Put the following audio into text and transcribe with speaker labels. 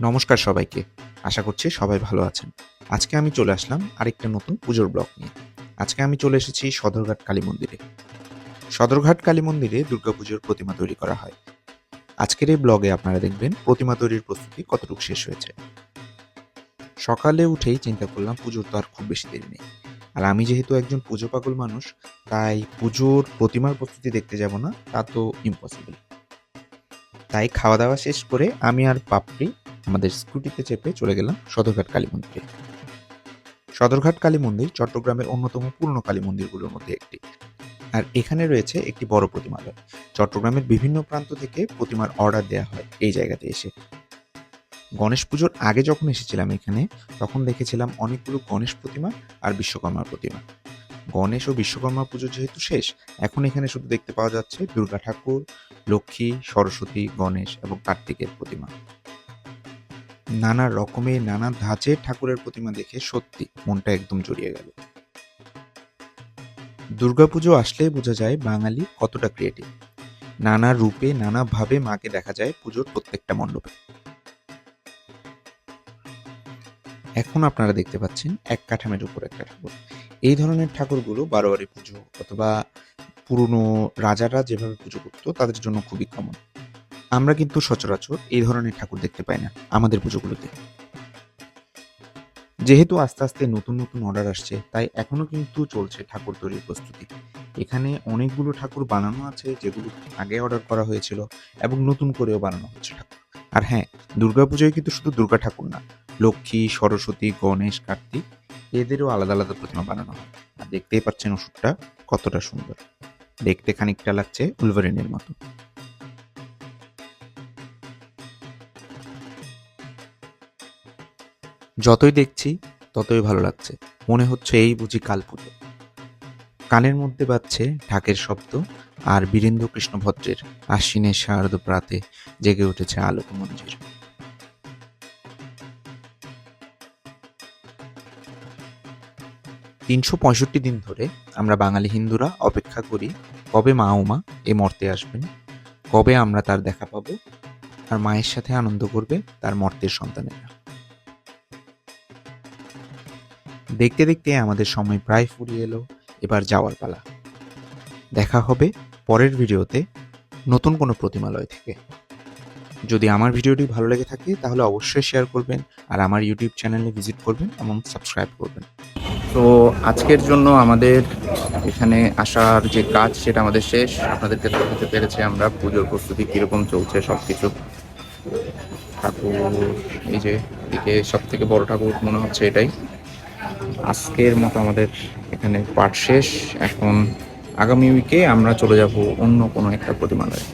Speaker 1: নমস্কার সবাইকে। আশা করছি সবাই ভালো আছেন। আজকে আমি চলে আসলাম আরেকটা নতুন পুজোর ব্লগ নিয়ে। আজকে আমি চলে এসেছি সদরঘাট কালী মন্দিরে। সদরঘাট কালী মন্দিরে দুর্গাপুজোর প্রতিমা তৈরি করা হয়। আজকের এই ব্লগে আপনারা দেখবেন প্রতিমা তৈরির প্রস্তুতি কতটুকু শেষ হয়েছে। সকালে উঠেই চিন্তা করলাম পুজোর তো আর খুব বেশি দেরি নেই। আর আমি যেহেতু একজন পুজো পাগল মানুষ, তাই পুজোর প্রতিমার প্রস্তুতি দেখতে যাব না, তা তো ইম্পসিবল তাই খাওয়া দাওয়া শেষ করে আমি আর পাপড়ি আমাদের স্কুটিতে চেপে চলে গেলাম সদরঘাট কালী মন্দিরে। সদরঘাট কালী মন্দির চট্টগ্রামের অন্যতম পুরনো কালী মন্দিরগুলোর মধ্যে একটি। আর এখানে রয়েছে একটি বড় প্রতিমালয়। চট্টগ্রামের বিভিন্ন প্রান্ত থেকে প্রতিমার অর্ডার দেওয়া হয় এই জায়গাতে এসে। গণেশ পুজোর আগে যখন এসেছিলাম এখানে, তখন দেখেছিলাম অনেকগুলো গণেশ প্রতিমা আর বিশ্বকর্মার প্রতিমা। গণেশ ও বিশ্বকর্মা পুজো যেহেতু শেষ, এখন এখানে শুধু দেখতে পাওয়া যাচ্ছে দুর্গা ঠাকুর, লক্ষ্মী, সরস্বতী, গণেশ এবং কার্তিকের প্রতিমা। নানা রকমের, নানা ধাঁচের ঠাকুরের প্রতিমা দেখে সত্যি মনটা একদম জড়িয়ে গেল। দুর্গাপুজো আসলেই বোঝা যায় বাঙালি কতটা ক্রিয়েটিভ নানা রূপে, নানা ভাবে মাকে দেখা যায় পুজোর প্রত্যেকটা মণ্ডপে। এখন আপনারা দেখতে পাচ্ছেন এক কাঠামের উপর একটা ঠাকুর। এই ধরনের ঠাকুরগুলো বারোয়ারি পুজো অথবা পুরনো রাজারা যেভাবে পুজো করতো, তাদের জন্য খুবই কমন আমরা কিন্তু সচরাচর এই ধরনের ঠাকুর দেখতে পাই না আমাদের পুজোগুলোতে। যেহেতু আস্তে আস্তে নতুন নতুন অর্ডার আসছে, তাই এখনও কিন্তু চলছে ঠাকুর তৈরির প্রস্তুতি। এখানে অনেকগুলো ঠাকুর বানানো আছে যেগুলো আগে অর্ডার করা হয়েছিল এবং নতুন করেও বানানো হচ্ছে ঠাকুর। আর হ্যাঁ দুর্গাপুজোয় কিন্তু শুধু দুর্গা ঠাকুর না লক্ষ্মী, সরস্বতী, গণেশ, কার্তিক, এদেরও আলাদা আলাদা প্রতিমা বানানো হয়। আর দেখতেই পাচ্ছেন ওষুধটা কতটা সুন্দর। দেখতে খানিকটা লাগছে উলভারিনের মতো। যতই দেখছি, ততই ভালো লাগছে। মনে হচ্ছে এই বুঝি কাল পুজো। কানের মধ্যে বাজছে ঢাকের শব্দ আর বীরেন্দ্র কৃষ্ণ ভদ্রের আশ্বিনের শারদ প্রাতে জেগে উঠেছে আলোক মঞ্জির তিনশো পঁয়ষট্টি দিন ধরে আমরা বাঙালি হিন্দুরা অপেক্ষা করি কবে মা উমা এ মর্তে আসবেন, কবে আমরা তার দেখা পাবো আর মায়ের সাথে আনন্দ করবে, তার মর্তের সন্তানেরা। দেখতে দেখতে আমাদের সময় প্রায় ফুরিয়ে এলো, এবার যাওয়ার পালা। দেখা হবে পরের ভিডিওতে নতুন কোনো প্রতিমালয় থেকে। যদি আমার ভিডিওটি ভালো লেগে থাকে তাহলে অবশ্যই শেয়ার করবেন আর আমার ইউটিউব চ্যানেলে ভিজিট করবেন এবং সাবস্ক্রাইব করবেন। তো আজকের জন্য আমাদের এখানে আসার যে কাজ, সেটা আমাদের শেষ। আপনাদেরকে দেখাতে পেরেছি আমরা পুজোর প্রস্তুতি কীরকম চলছে সব কিছু ঠাকুর, এই যে এদিকে সব থেকে বড় ঠাকুর মনে হচ্ছে এটাই। আজকের মতো আমাদের এখানে পাঠ শেষ। এখন আগামী উইকে আমরা চলে যাব অন্য কোনো একটা প্রতিমালয়ে।